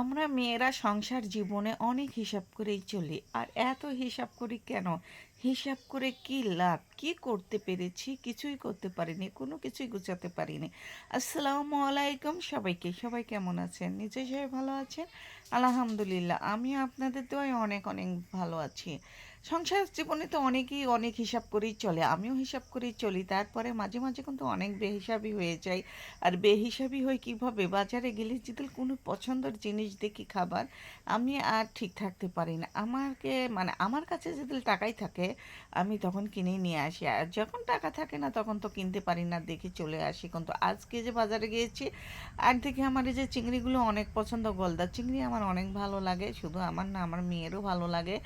আমরা মেয়েরা সংসার জীবনে অনেক হিসাব করেই চলি। আর এত হিসাব করি কেন? হিসাব করে কি লাভ? কি করতে পেরেছি? কিছুই করতে পারিনি, কোনো কিছুই গুছাতে পারিনি। আসসালামু আলাইকুম সবাইকে। সবাই কেমন আছেন? নিশ্চয়ই সবাই ভালো আছেন? আলহামদুলিল্লাহ আমি আপনাদের দোয়ায় অনেক অনেক ভালো আছি। সংসার জীবনে তো অনেকেই অনেক হিসাব করেই চলে, আমিও হিসাব করেই চলি। তারপরে মাঝে মাঝে কিন্তু অনেক বেহিসাবি হয়ে যাই। আর বেহিসাবি হয়ে কীভাবে বাজারে গেলে যদি কোনো পছন্দের জিনিস দেখি খাবার, আমি আর ঠিক থাকতে পারি না। আমাকে মানে আমার কাছে যদি টাকাই থাকে, আমি তখন কিনে নিয়ে আসি। আর যখন টাকা থাকে না, তখন তো কিনতে পারি না, দেখে চলে আসি। কিন্তু আজকে যে বাজারে গিয়েছি, আর দেখে আমার এই যে চিংড়িগুলো অনেক পছন্দ, গলদা চিংড়ি আমার অনেক ভালো লাগে। শুধু আমার না, আমার মেয়েরও ভালো লাগে।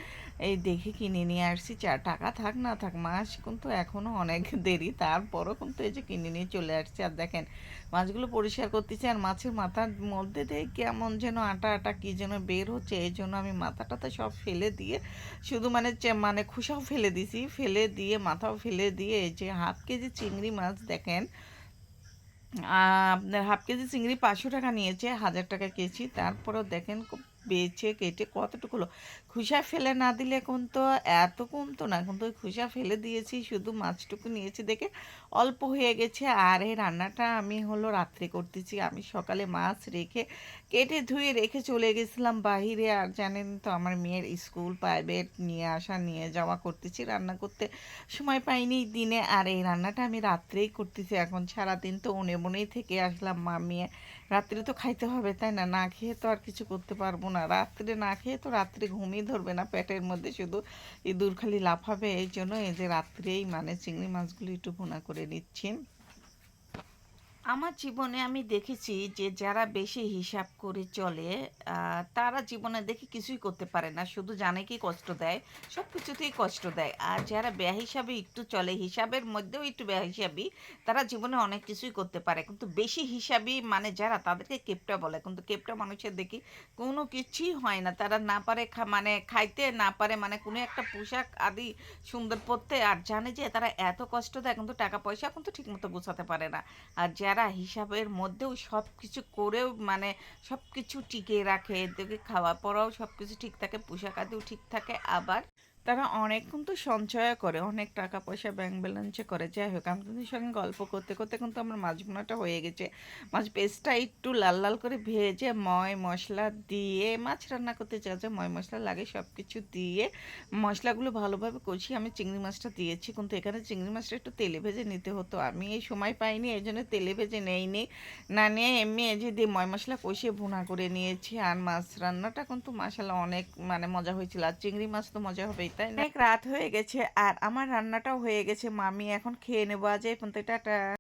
এই দেখে কিনে নিয়ে আসছি, চার টাকা থাক না থাক, মাছ কিন্তু এখনও অনেক দেরি। তারপরও কিন্তু এই যে কিনে নিয়ে চলে আসছি। আর দেখেন, মাছগুলো পরিষ্কার করতেছি আর মাছের মাথার মধ্যে দিয়ে কেমন যেন আটা আটা কী যেন বের হচ্ছে। এই জন্য আমি মাথাটাতে সব ফেলে দিয়ে, শুধু মানে মানে খুশাও ফেলে দিছি। ফেলে দিয়ে, মাথাও ফেলে দিয়ে এই যে হাফ কেজি চিংড়ি মাছ দেখেন আপনার হাফ কেজি চিংড়ি পাঁচশো টাকা নিয়েছে, হাজার টাকা কেজি। তারপরেও দেখেন খুব বেছে কেটে কতটুকু খুসা ফেলে না দিলে এখন তো এত কমতো না কিন্তু ওই খুসা ফেলে দিয়েছি, শুধু মাছটুকু নিয়েছি দেখে অল্প হয়ে গেছে। আর এই রান্নাটা আমি হলো রাত্রে করতেছি। আমি সকালে মাছ রেখে কেটে ধুয়ে রেখে চলে গেছিলাম বাহিরে। আর জানেন তো আমার মেয়ের স্কুল প্রাইভেট নিয়ে আসা, নিয়ে যাওয়া করতেছি, রান্না করতে সময় পাইনি দিনে। আর এই রান্নাটা আমি রাত্রেই করতেছি। এখন সারাদিন তো উনে মনেই থেকে আসলাম। মা, মেয়ে, রাত্রে তো খাইতে হবে, তাই না? না খেয়ে তো আর কিছু করতে পারব না। রাত্রে না খেয়ে তো রাত্রে ঘুমই ধরবে না পেটের মধ্যে, শুধু ইঁদুর খালি লাফাবে, এই জন্য এই যে রাত্রেই মানে চিংড়ি মাছগুলি একটু ভুনা করে নিচ্ছি। আমার জীবনে আমি দেখেছি যে, যারা বেশি হিসাব করে চলে তারা জীবনে দেখে কিছুই করতে পারে না। শুধু জানে কি কষ্ট দেয় সব কিছুতেই কষ্ট দেয়। আর যারা হিসাবে একটু চলে, হিসাবের মধ্যেও একটু বেহিসাবি, তারা জীবনে অনেক কিছুই করতে পারে। কিন্তু বেশি হিসাবি মানে যারা, তাদেরকে কেপটা বলে। কিন্তু কেপটা মানুষের দেখি কোনো কিছুই হয় না। তারা না পারে মানে খাইতে, না পারে মানে কোনো একটা পোশাক আদি সুন্দর পরতে। আর জানে যে, তারা এত কষ্ট দেয়, কিন্তু টাকা পয়সা কিন্তু ঠিকমতো গোছাতে পারে না। আর যারা হিসাবের মধ্যেও সব কিছু করেও মানে সব কিছু টিকিয়ে রাখে, এদেরকে খাওয়া পরাও সব কিছু ঠিক থাকে, পোশাক আদিও ঠিক থাকে, আবার তারা অনেক কিন্তু সঞ্চয় করে, অনেক টাকা পয়সা ব্যাংক ব্যালেন্সে করে। যাই হোক আপনাদের সঙ্গে গল্প করতে করতে কিন্তু আমার মাছ ভুনাটা হয়ে গেছে। মাছ পেস্টটা একটু লাল লাল করে ভেজে, ময় মশলা দিয়ে, মাছ রান্না করতে যা যা ময় মশলা লাগে সব কিছু দিয়ে, মশলাগুলো ভালোভাবে কষিয়ে আমি চিংড়ি মাছটা দিয়েছি। কিন্তু এখানে চিংড়ি মাছটা একটু তেলে ভেজে নিতে হতো। আমি এই সময় পাইনি, এই জন্য তেলে ভেজে নেইনি। না নিয়ে এমনি এই যে দিয়ে ময় মশলা কষিয়ে ভুনা করে নিয়েছি। আর মাছ রান্নাটা কিন্তু মাসালা অনেক মানে মজা হয়েছিল। আর চিংড়ি মাছ তো মজা হবেই। তাই না? অনেক রাত হয়ে গেছে আর আমার রান্নাটাও হয়ে গেছে। মামি এখন খেয়ে নেব। আজ এই পর্যন্ত টাটা।